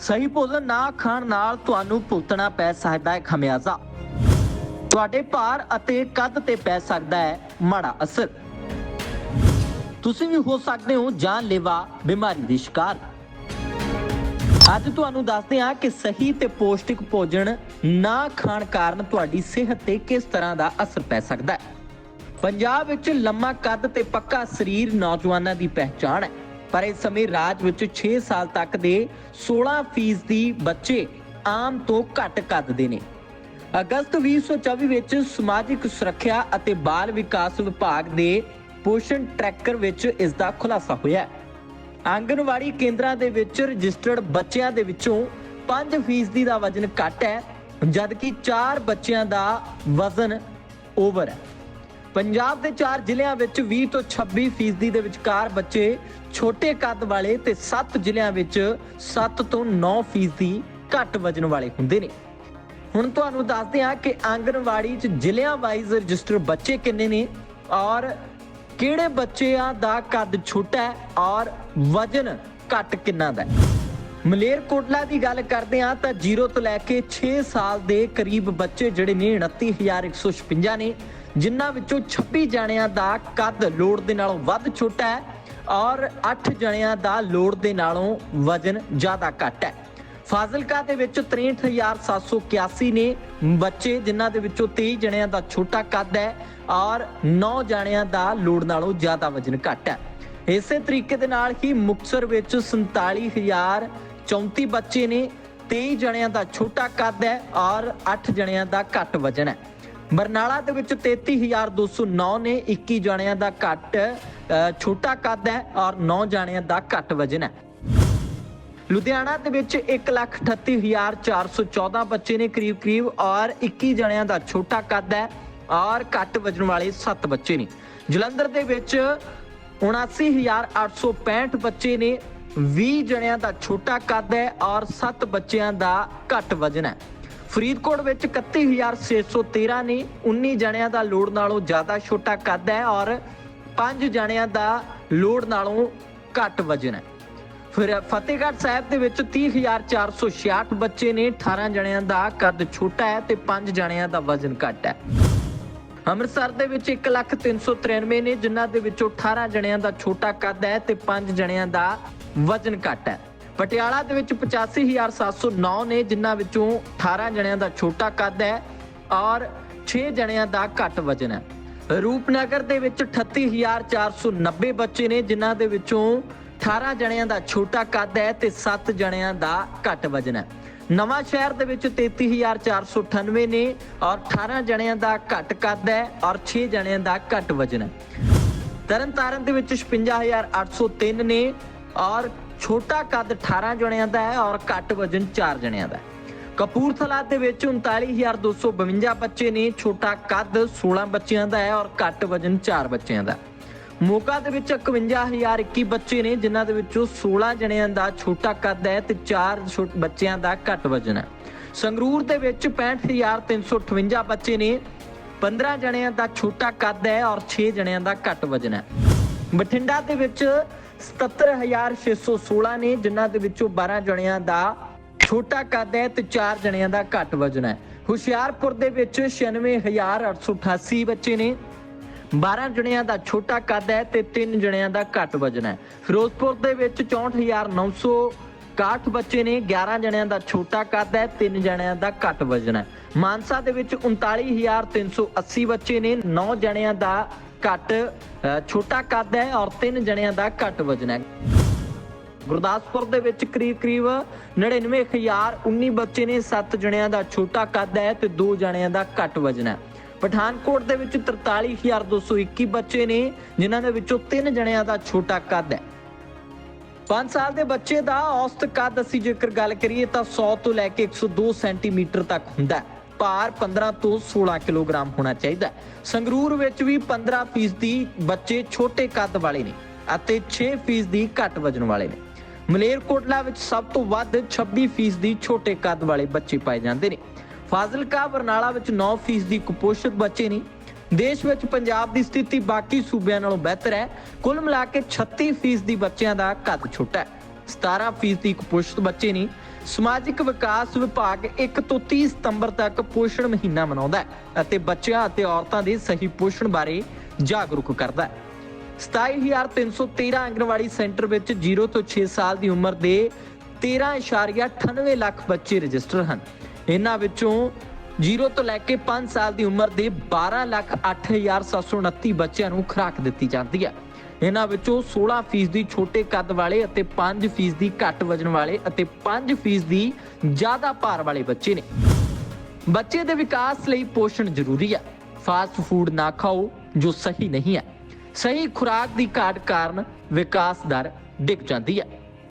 ਸਹੀ ਭੋਜਨ ਨਾ ਖਾਣ ਨਾਲ ਤੁਹਾਨੂੰ ਭੁਗਤਣਾ ਪੈ ਸਕਦਾ ਹੈ ਖਮਿਆਜ਼ਾ। ਤੁਹਾਡੇ ਭਾਰ ਅਤੇ ਕੱਦ ਤੇ ਪੈ ਸਕਦਾ ਹੈ ਮਾੜਾ ਅਸਰ। ਤੁਸੀਂ ਵੀ ਹੋ ਸਕਦੇ ਹੋ ਜਾਨਲੇਵਾ ਬਿਮਾਰੀ ਦੀ ਸ਼ਿਕਾਰ। ਅੱਜ ਤੁਹਾਨੂੰ ਦੱਸਦੇ ਹਾਂ ਕਿ ਸਹੀ ਤੇ ਪੌਸ਼ਟਿਕ ਭੋਜਨ ਨਾ ਖਾਣ ਕਾਰਨ ਤੁਹਾਡੀ ਸਿਹਤ ਤੇ ਕਿਸ ਤਰ੍ਹਾਂ ਦਾ ਅਸਰ ਪੈ ਸਕਦਾ ਹੈ। ਪੰਜਾਬ ਵਿੱਚ ਲੰਮਾ ਕੱਦ ਤੇ ਪੱਕਾ ਸਰੀਰ ਨੌਜਵਾਨਾਂ ਦੀ ਪਹਿਚਾਣ ਹੈ। ਪਰ ਇਸ ਸਮੇਂ ਰਾਜ ਵਿੱਚ 6 ਸਾਲ ਤੱਕ ਦੇ 16% ਬੱਚੇ ਆਮ ਤੋਂ ਘੱਟ ਕੱਦ ਦੇ ਨੇ। ਅਗਸਤ 2024 ਵਿੱਚ ਸਮਾਜਿਕ ਸੁਰੱਖਿਆ ਅਤੇ ਬਾਲ ਵਿਕਾਸ ਵਿਭਾਗ ਦੇ ਪੋਸ਼ਣ ਟਰੈਕਰ ਵਿੱਚ ਇਸ ਦਾ ਖੁਲਾਸਾ ਹੋਇਆ ਹੈ। ਆਂਗਨਵਾੜੀ ਕੇਂਦਰਾਂ ਦੇ ਵਿੱਚ ਰਜਿਸਟਰਡ ਬੱਚਿਆਂ ਦੇ ਵਿੱਚੋਂ 5% ਦਾ ਵਜ਼ਨ ਘੱਟ ਹੈ, ਜਦਕਿ 4 ਬੱਚਿਆਂ ਦਾ ਵਜ਼ਨ ਓਵਰ ਹੈ। ਪੰਜਾਬ ਦੇ 4 ਜ਼ਿਲ੍ਹਿਆਂ ਵਿੱਚ 20 ਤੋਂ 26% ਦੇ ਵਿਚਕਾਰ ਬੱਚੇ ਛੋਟੇ ਕੱਦ ਵਾਲੇ ਤੇ 7 ਜ਼ਿਲ੍ਹਿਆਂ ਵਿੱਚ 7 ਤੋਂ 9 ਫੀਸਦੀ ਘੱਟ ਵਜ਼ਨ ਵਾਲੇ ਹੁੰਦੇ ਨੇ। ਹੁਣ ਤੁਹਾਨੂੰ ਦੱਸਦੇ ਹਾਂ ਕਿ ਆਂਗਨਵਾੜੀ 'ਚ ਜ਼ਿਲ੍ਹਿਆਂ ਵਾਈਜ਼ ਰਜਿਸਟਰ ਬੱਚੇ ਕਿੰਨੇ ਨੇ ਔਰ ਕਿਹੜੇ ਬੱਚਿਆਂ ਦਾ ਕੱਦ ਛੋਟਾ ਹੈ ਔਰ ਵਜ਼ਨ ਘੱਟ ਕਿੰਨਾ ਦਾ ਹੈ। ਮਲੇਰਕੋਟਲਾ ਦੀ ਗੱਲ ਕਰਦੇ ਹਾਂ ਤਾਂ 0 ਤੋਂ ਲੈ ਕੇ 6 ਸਾਲ ਦੇ ਕਰੀਬ ਬੱਚੇ ਜਿਹੜੇ ਨੇ 29156 ਨੇ। ਜਿਨ੍ਹਾਂ ਵਿੱਚੋਂ 26 ਜਣਿਆਂ ਦਾ ਕੱਦ ਲੋੜ ਦੇ ਨਾਲੋਂ ਵੱਧ ਛੋਟਾ ਹੈ ਔਰ 8 ਜਣਿਆਂ ਦਾ ਲੋੜ ਦੇ ਨਾਲੋਂ ਵਜ਼ਨ ਜ਼ਿਆਦਾ ਘੱਟ ਹੈ। ਫਾਜ਼ਿਲਕਾ ਦੇ ਵਿੱਚ 63781 ਨੇ ਬੱਚੇ, ਜਿਨ੍ਹਾਂ ਦੇ ਵਿੱਚੋਂ 23 ਜਣਿਆਂ ਦਾ ਛੋਟਾ ਕੱਦ ਹੈ ਔਰ 9 ਜਣਿਆਂ ਦਾ ਲੋੜ ਨਾਲੋਂ ਜ਼ਿਆਦਾ ਵਜ਼ਨ ਘੱਟ ਹੈ। ਇਸੇ ਤਰੀਕੇ ਦੇ ਨਾਲ ਹੀ ਮੁਕਤਸਰ ਵਿੱਚ 47034 ਬੱਚੇ ਨੇ 23 ਜਣਿਆਂ ਦਾ ਛੋਟਾ ਕੱਦ ਹੈ ਔਰ 8 ਜਣਿਆਂ ਦਾ ਘੱਟ ਵਜ਼ਨ ਹੈ। ਬਰਨਾਲਾ ਦੇ ਵਿੱਚ 33209 ਨੇ 21 ਜਣਿਆਂ ਦਾ ਘੱਟ ਛੋਟਾ ਕੱਦ ਹੈ ਔਰ 9 ਜਣਿਆਂ ਦਾ ਘੱਟ ਵਜ਼ਨ ਹੈ। ਲੁਧਿਆਣਾ ਦੇ ਵਿੱਚ 138414 ਬੱਚੇ ਨੇ ਕਰੀਬ ਕਰੀਬ ਔਰ 21 ਜਣਿਆਂ ਦਾ ਛੋਟਾ ਕੱਦ ਹੈ ਔਰ ਘੱਟ ਵਜਨ ਵਾਲੇ 7 ਬੱਚੇ ਨੇ। ਜਲੰਧਰ ਦੇ ਵਿੱਚ 79865 ਬੱਚੇ ਨੇ 20 ਜਣਿਆਂ ਦਾ ਛੋਟਾ ਕੱਦ ਹੈ ਔਰ 7 ਬੱਚਿਆਂ ਦਾ ਘੱਟ ਵਜਨ ਹੈ। ਫਰੀਦਕੋਟ ਵਿੱਚ 31613 ਨੇ 19 ਜਣਿਆਂ ਦਾ ਲੋੜ ਨਾਲੋਂ ਜ਼ਿਆਦਾ ਛੋਟਾ ਕੱਦ ਹੈ ਔਰ 5 ਜਣਿਆਂ ਦਾ ਲੋੜ ਨਾਲੋਂ ਘੱਟ ਵਜਨ ਹੈ। ਫਿਰ ਫਤਿਹਗੜ੍ਹ ਸਾਹਿਬ ਦੇ ਵਿੱਚ 30466 ਬੱਚੇ ਨੇ 18 ਜਣਿਆਂ ਦਾ ਕੱਦ ਛੋਟਾ ਹੈ ਤੇ 5 ਜਣਿਆਂ ਦਾ ਵਜ਼ਨ ਘੱਟ ਹੈ। ਅੰਮ੍ਰਿਤਸਰ ਦੇ ਵਿੱਚ 1,393 ਨੇ ਜਿਨ੍ਹਾਂ ਦੇ ਵਿੱਚੋਂ 18 ਜਣਿਆਂ ਦਾ ਛੋਟਾ ਕੱਦ ਹੈ ਤੇ 5 ਜਣਿਆਂ ਦਾ ਵਜ਼ਨ ਘੱਟ ਹੈ। ਪਟਿਆਲਾ ਦੇ ਵਿੱਚ 85709 ਨੇ ਜਿਨ੍ਹਾਂ ਵਿੱਚੋਂ 18 ਜਣਿਆਂ ਦਾ ਛੋਟਾ ਕੱਦ ਹੈ ਔਰ 6 ਜਣਿਆਂ ਦਾ ਘੱਟ ਵਜ਼ਨ ਹੈ। ਰੂਪਨਗਰ ਦੇ ਵਿੱਚ 38490 ਬੱਚੇ ਨੇ, ਜਿਨ੍ਹਾਂ ਦੇ ਵਿੱਚੋਂ 18 ਜਣਿਆਂ ਦਾ ਛੋਟਾ ਕੱਦ ਹੈ ਤੇ 7 ਜਣਿਆਂ ਦਾ ਘੱਟ ਵਜ਼ਨ ਹੈ। ਨਵਾਂ ਸ਼ਹਿਰ ਦੇ ਵਿੱਚ 33498 ਨੇ ਔਰ 18 ਜਣਿਆਂ ਦਾ ਘੱਟ ਕੱਦ ਹੈ ਔਰ 6 ਜਣਿਆਂ ਦਾ ਘੱਟ ਵਜ਼ਨ ਹੈ। ਤਰਨਤਾਰਨ ਦੇ ਵਿੱਚ 56803 ਨੇ ਔਰ ਛੋਟਾ ਕੱਦ 18 ਜਣਿਆਂ ਦਾ ਹੈ ਔਰ ਘੱਟ ਵਜ਼ਨ 4 ਜਣਿਆਂ ਦਾ ਕਪੂਰਥਲਾ ਦੇ ਵਿੱਚ 39252 ਬੱਚੇ ਨੇ ਛੋਟਾ ਕੱਦ 16 ਬੱਚਿਆਂ ਦਾ ਹੈ ਔਰ ਘੱਟ ਵਜ਼ਨ 4 ਬੱਚਿਆਂ ਦਾ ਮੋਗਾ ਦੇ ਵਿੱਚ 51021 ਬੱਚੇ ਨੇ, ਜਿਨ੍ਹਾਂ ਦੇ ਵਿੱਚੋਂ 16 ਜਣਿਆਂ ਦਾ ਛੋਟਾ ਕੱਦ ਹੈ ਤੇ 4 ਬੱਚਿਆਂ ਦਾ ਘੱਟ ਵਜ਼ਨ ਹੈ। ਸੰਗਰੂਰ ਦੇ ਵਿੱਚ 65358 ਬੱਚੇ ਨੇ 15 ਜਣਿਆਂ ਦਾ ਛੋਟਾ ਕੱਦ ਹੈ ਔਰ 6 ਜਣਿਆਂ ਦਾ ਘੱਟ ਵਜ਼ਨ ਹੈ। ਬਠਿੰਡਾ ਦੇ ਵਿੱਚ 77616 ਨੇ, ਜਿਨ੍ਹਾਂ ਦੇ ਵਿੱਚੋਂ 12 ਜਣਿਆਂ ਦਾ ਛੋਟਾ ਕੱਦ ਹੈ ਤੇ 4 ਜਣਿਆਂ ਦਾ ਘੱਟ ਵਜ਼ਨ ਹੈ। ਹੁਸ਼ਿਆਰਪੁਰ ਦੇ ਵਿੱਚ 96888 ਬੱਚੇ ਨੇ। 12 ਜਣਿਆਂ ਦਾ ਛੋਟਾ ਕੱਦ ਹੈ ਤੇ 3 ਜਣਿਆਂ ਦਾ ਘੱਟ ਵਜ਼ਨ ਹੈ। ਫਿਰੋਜ਼ਪੁਰ ਦੇ ਵਿੱਚ 64961 ਬੱਚੇ ਨੇ 11 ਜਣਿਆਂ ਦਾ ਛੋਟਾ ਕੱਦ ਹੈ 3 ਜਣਿਆਂ ਦਾ ਘੱਟ ਵਜ਼ਨ ਹੈ। ਮਾਨਸਾ ਦੇ ਵਿੱਚ 39380 ਬੱਚੇ ਨੇ 9 ਜਣਿਆਂ ਦਾ ਘੱਟ ਛੋਟਾ ਕੱਦ ਹੈ ਔਰ ਤਿੰਨ ਜਣਿਆਂ ਦਾ ਘੱਟ ਵਜ਼ਨ ਹੈ। ਗੁਰਦਾਸਪੁਰ ਦੇ ਵਿੱਚ ਕਰੀਬ ਕਰੀਬ 99019 ਬੱਚੇ ਨੇ 7 ਜਣਿਆਂ ਦਾ ਛੋਟਾ ਕੱਦ ਹੈ ਤੇ 2 ਜਣਿਆਂ ਦਾ ਘੱਟ ਵਜ਼ਨ ਹੈ। ਪਠਾਨਕੋਟ ਦੇ ਵਿੱਚ 43221 ਬੱਚੇ ਨੇ, ਜਿਨ੍ਹਾਂ ਦੇ ਵਿੱਚੋਂ 3 ਜਣਿਆਂ ਦਾ ਛੋਟਾ ਕੱਦ ਹੈ। 5 ਸਾਲ ਦੇ ਬੱਚੇ ਦਾ ਔਸਤ ਕੱਦ ਅਸੀਂ ਜੇਕਰ ਗੱਲ ਕਰੀਏ ਤਾਂ 100 ਤੋਂ ਲੈ ਕੇ 102 ਸੈਂਟੀਮੀਟਰ ਤੱਕ ਹੁੰਦਾ ਹੈ। ਭਾਰ 15 ਤੋਂ 16 ਕਿਲੋਗ੍ਰਾਮ ਹੋਣਾ ਚਾਹੀਦਾ ਹੈ। ਸੰਗਰੂਰ ਵਿੱਚ ਵੀ 15% ਦੀ ਬੱਚੇ ਛੋਟੇ ਕੱਦ ਵਾਲੇ ਨੇ ਅਤੇ 6% ਦੀ ਘੱਟ ਵਜ਼ਨ ਵਾਲੇ ਨੇ। ਮਲੇਰਕੋਟਲਾ ਵਿੱਚ ਸਭ ਤੋਂ ਵੱਧ 26% ਦੀ ਛੋਟੇ ਕੱਦ ਵਾਲੇ ਬੱਚੇ ਪਾਏ ਜਾਂਦੇ ਨੇ। ਫਾਜ਼ਿਲਕਾ, ਬਰਨਾਲਾ ਵਿੱਚ 9% ਦੀ ਕੁਪੋਸ਼ਿਤ ਬੱਚੇ ਨੇ। ਦੇਸ਼ ਵਿੱਚ ਪੰਜਾਬ ਦੀ ਸਥਿਤੀ ਬਾਕੀ ਸੂਬਿਆਂ ਨਾਲੋਂ ਬਿਹਤਰ ਹੈ। ਕੁੱਲ ਮਿਲਾ ਕੇ 36% ਦੀ ਬੱਚਿਆਂ ਦਾ ਕੱਦ ਛੋਟਾ ਹੈ। 17% ਦੀ ਕੁਪੋਸ਼ਿਤ ਬੱਚੇ ਨੇ। ਸਮਾਜਿਕ ਵਿਕਾਸ ਵਿਭਾਗ 1 ਤੋਂ 30 ਸਤੰਬਰ ਤੱਕ ਪੋਸ਼ਣ ਮਹੀਨਾ ਮਨਾਉਂਦਾ ਹੈ ਅਤੇ ਬੱਚਿਆਂ ਅਤੇ ਔਰਤਾਂ ਦੇ ਸਹੀ ਪੋਸ਼ਣ ਬਾਰੇ ਜਾਗਰੂਕ ਕਰਦਾ ਹੈ। 27313 ਆਂਗਣਵਾੜੀ ਸੈਂਟਰ ਵਿੱਚ 0 ਤੋਂ 6 ਸਾਲ ਦੀ ਉਮਰ ਦੇ 13.98 ਲੱਖ ਬੱਚੇ ਰਜਿਸਟਰ ਹਨ। ਇਹਨਾਂ ਵਿੱਚੋਂ 0 ਤੋਂ ਲੈ ਕੇ 5 ਸਾਲ ਦੀ ਉਮਰ ਦੇ 12 ਲੱਖ 8729 ਬੱਚਿਆਂ ਨੂੰ ਖੁਰਾਕ ਦਿੱਤੀ ਜਾਂਦੀ ਹੈ। ਇਹਨਾਂ ਵਿੱਚੋਂ 16% ਦੀ ਛੋਟੇ ਕੱਦ ਵਾਲੇ ਅਤੇ 5% ਦੀ ਘੱਟ ਵਜਨ ਵਾਲੇ ਅਤੇ 5% ਦੀ ਜ਼ਿਆਦਾ ਭਾਰ ਵਾਲੇ ਬੱਚੇ ਨੇ। ਬੱਚੇ ਦੇ ਵਿਕਾਸ ਲਈ ਪੋਸ਼ਣ ਜ਼ਰੂਰੀ ਹੈ ਫਾਸਟ ਫੂਡ ਨਾ ਖਾਓ ਜੋ ਸਹੀ ਨਹੀਂ ਹੈ ਸਹੀ ਖੁਰਾਕ ਦੀ ਘਾਟ ਕਾਰਨ ਵਿਕਾਸ ਦਰ ਡਿੱਗ ਜਾਂਦੀ ਹੈ